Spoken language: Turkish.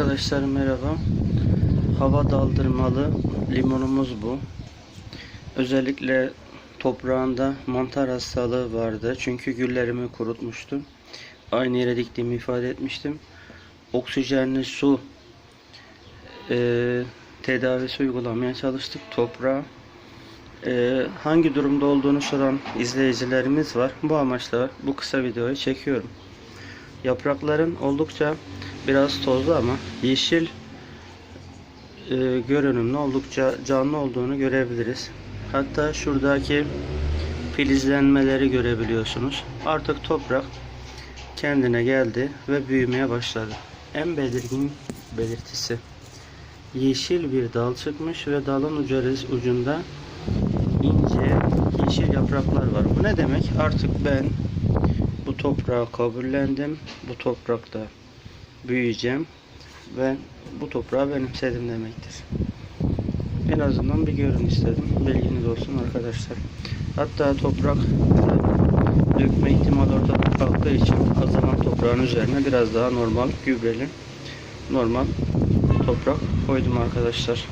Arkadaşlar merhaba. Hava daldırmalı limonumuz bu. Özellikle toprağında mantar hastalığı vardı. Çünkü güllerimi kurutmuştu. Aynı yere diktiğimi ifade etmiştim. Oksijenli su e, tedavisi uygulamaya çalıştık toprağa. E, hangi durumda olduğunu soran izleyicilerimiz var. Bu amaçla bu kısa videoyu çekiyorum. Yaprakların oldukça biraz tozlu ama yeşil e, görünümlü oldukça canlı olduğunu görebiliriz. Hatta şuradaki filizlenmeleri görebiliyorsunuz. Artık toprak kendine geldi ve büyümeye başladı. En belirgin belirtisi yeşil bir dal çıkmış ve dalın ucu- ucunda ince yeşil yapraklar var. Bu ne demek? Artık ben bu toprağı kabullendim. Bu toprakta büyüyeceğim ve bu toprağı benimsedim demektir. En azından bir görün istedim. Bilginiz olsun arkadaşlar. Hatta toprak dökme ihtimali ortadan kalktığı için azalan toprağın üzerine biraz daha normal gübreli normal toprak koydum arkadaşlar.